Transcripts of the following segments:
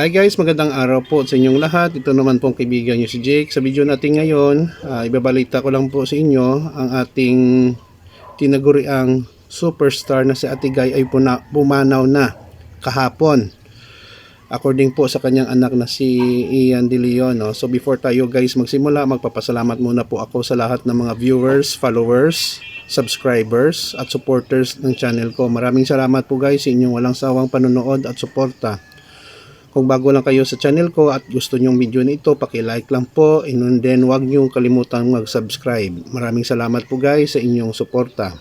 Hi guys, magandang araw po sa inyong lahat. Ito naman pong kaibigan nyo si Jake. Sa video natin ngayon, ah, ibabalita ko lang po sa inyo ang ating tinaguriang superstar na si Ate Guy ay puna, pumanaw na kahapon. According po sa kanyang anak na si Ian De Leon. No? So before tayo guys magsimula, magpapasalamat muna po ako sa lahat ng mga viewers, followers, subscribers at supporters ng channel ko. Maraming salamat po guys sa inyong walang sawang panonood at suporta. Kung bago lang kayo sa channel ko at gusto nyong video na ito, paki-like lang po and then huwag nyong kalimutan mag-subscribe. Maraming salamat po guys sa inyong suporta.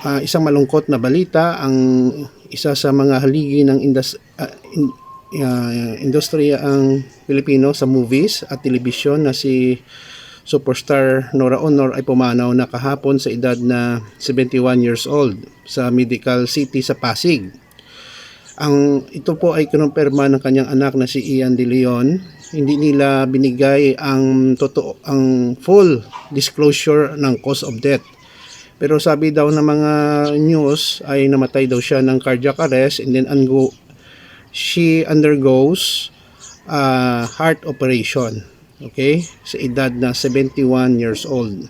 Ah, isang malungkot na balita, ang isa sa mga haligi ng indus- ah, in- ah, industriya ang Pilipino sa movies at telebisyon na si superstar Nora Honor ay pumanaw na kahapon sa edad na 71 years old sa Medical City sa Pasig. Ang ito po ay kinumpirma ng kanyang anak na si Ian De Leon. Hindi nila binigay ang totoo ang full disclosure ng cause of death. Pero sabi daw ng mga news ay namatay daw siya ng cardiac arrest and then undergo, she undergoes uh, heart operation. Okay? Sa edad na 71 years old.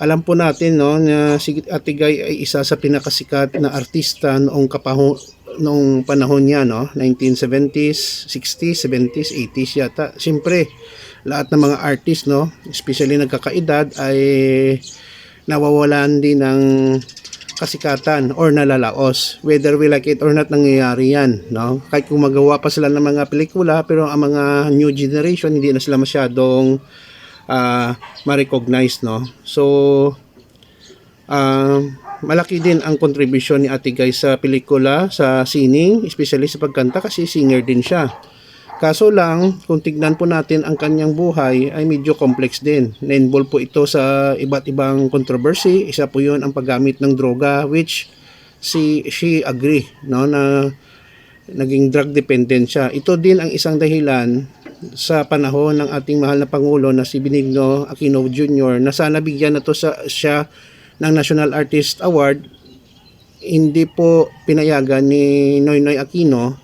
Alam po natin no na si Ate Guy ay isa sa pinakasikat na artista noong kapaho noong panahon niya no 1970s, 60s, 70s, 80s yata. Siyempre, lahat ng mga artist no, especially nagkakaedad ay nawawalan din ng kasikatan or nalalaos. Whether we like it or not, nangyayari yan. No? Kahit kung pa sila ng mga pelikula, pero ang mga new generation, hindi na sila masyadong uh, ma-recognize. No? So, uh, malaki din ang contribution ni Ate Guy sa pelikula, sa singing, especially sa pagkanta kasi singer din siya. Kaso lang, kung tignan po natin ang kanyang buhay ay medyo complex din. Na-involve po ito sa iba't ibang controversy. Isa po yun ang paggamit ng droga which si, she agree no, na naging drug dependent siya. Ito din ang isang dahilan sa panahon ng ating mahal na Pangulo na si Benigno Aquino Jr. na sana bigyan na to sa, siya ng National Artist Award hindi po pinayagan ni Noynoy Aquino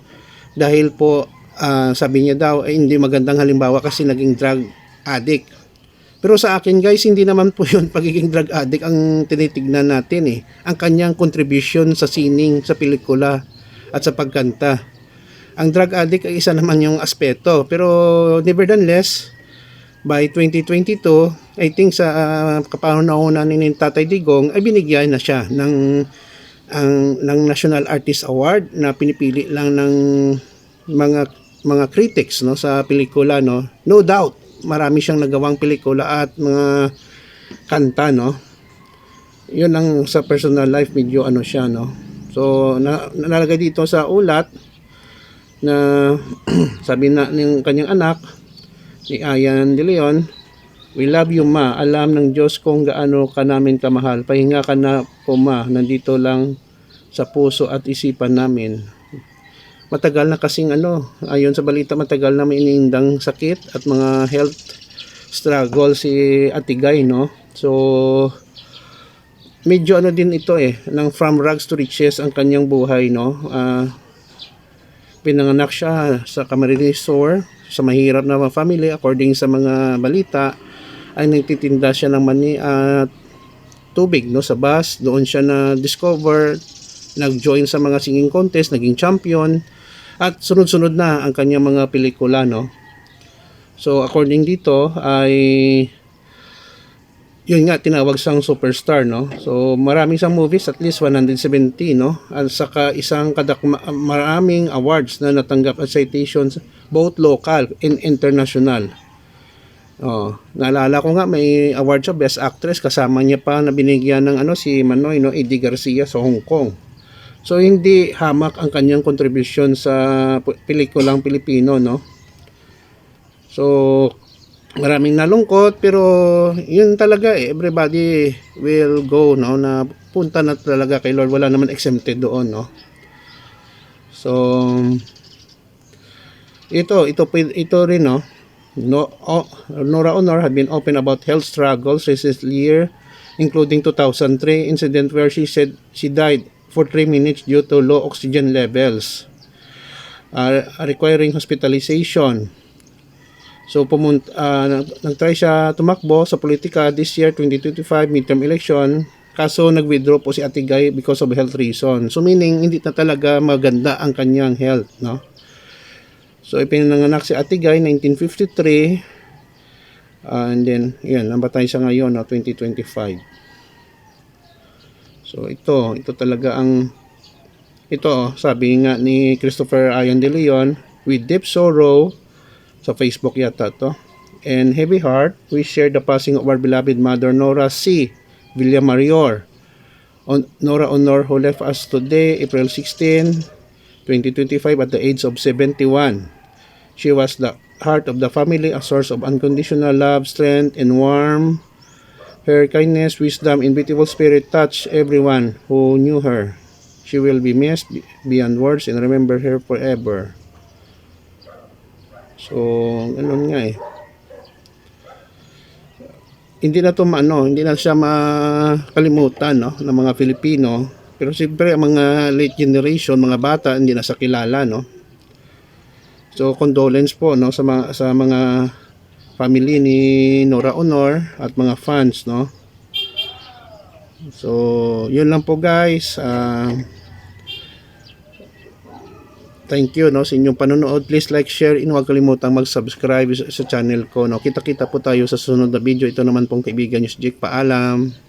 dahil po ah, sabi niya daw ay hindi magandang halimbawa kasi naging drug addict. Pero sa akin guys, hindi naman po yun pagiging drug addict ang tinitignan natin eh. Ang kanyang contribution sa sining, sa pelikula at sa pagkanta. Ang drug addict ay isa naman yung aspeto. Pero nevertheless, by 2022, I think sa uh, kapanahon ni Tatay Digong ay binigyan na siya ng ang ng National Artist Award na pinipili lang ng mga mga critics no sa pelikula no. No doubt, marami siyang nagawang pelikula at mga kanta no. 'Yun ang sa personal life medyo ano siya no. So na, nalagay dito sa ulat na sabi na ng kanyang anak ni Ayan De Leon, We love you ma. Alam ng Diyos kung gaano ka namin kamahal. Pahinga ka na po ma. Nandito lang sa puso at isipan namin. Matagal na kasing ano, ayon sa balita matagal na may iniindang sakit at mga health struggle si Atigay, no? So, medyo ano din ito eh, ng from rags to riches ang kanyang buhay, no? Ah, pinanganak siya sa Camarines Store sa mahirap na mga family. According sa mga balita ay nagtitinda siya ng mani at tubig no sa bus. Doon siya na discover nag-join sa mga singing contest naging champion. At sunod-sunod na ang kanyang mga pelikula no. So according dito ay yun nga tinawag sang superstar no? So maraming sang movies at least 170 no? At saka isang kadak maraming awards na natanggap at citations both local and international. Oh, naalala ko nga may award siya best actress. Kasama niya pa na binigyan ng ano si Manoy no? Eddie Garcia sa Hong Kong. So hindi hamak ang kanyang contribution sa pelikulang Pilipino no. So maraming nalungkot pero yun talaga eh, everybody will go no na punta na talaga kay Lord. Wala naman exempted doon no. So ito ito ito rin no. No oh, Nora Honor had been open about health struggles recently year including 2003 incident where she said she died for 3 minutes due to low oxygen levels uh, requiring hospitalization. So pumunta uh, nag-try siya tumakbo sa politika this year 2025 midterm election kaso nag-withdraw po si Ate Guy because of health reason. So meaning hindi na talaga maganda ang kanyang health, no? So ipinanganak si Ate Guy 1953 uh, and then yan namatay siya ngayon no 2025. So ito, ito talaga ang ito sabi nga ni Christopher Ayon de Leon with deep sorrow sa Facebook yata to. And heavy heart, we share the passing of our beloved mother Nora C. Villamarior. On, Nora Honor who left us today, April 16, 2025 at the age of 71. She was the heart of the family, a source of unconditional love, strength, and warmth. Her kindness, wisdom, and beautiful spirit touched everyone who knew her. She will be missed beyond words and remember her forever. So, ganun nga eh. Hindi na to maano, hindi na siya makalimutan no ng mga Pilipino. Pero siyempre ang mga late generation, mga bata hindi na sa kilala no. So condolence po no sa mga sa mga family ni Nora Honor at mga fans no. So, yun lang po guys. Ah Thank you no sa inyong panonood. Please like, share, and huwag kalimutang mag-subscribe sa, channel ko no. Kita-kita po tayo sa susunod na video. Ito naman pong kaibigan niyo si Jake. Paalam.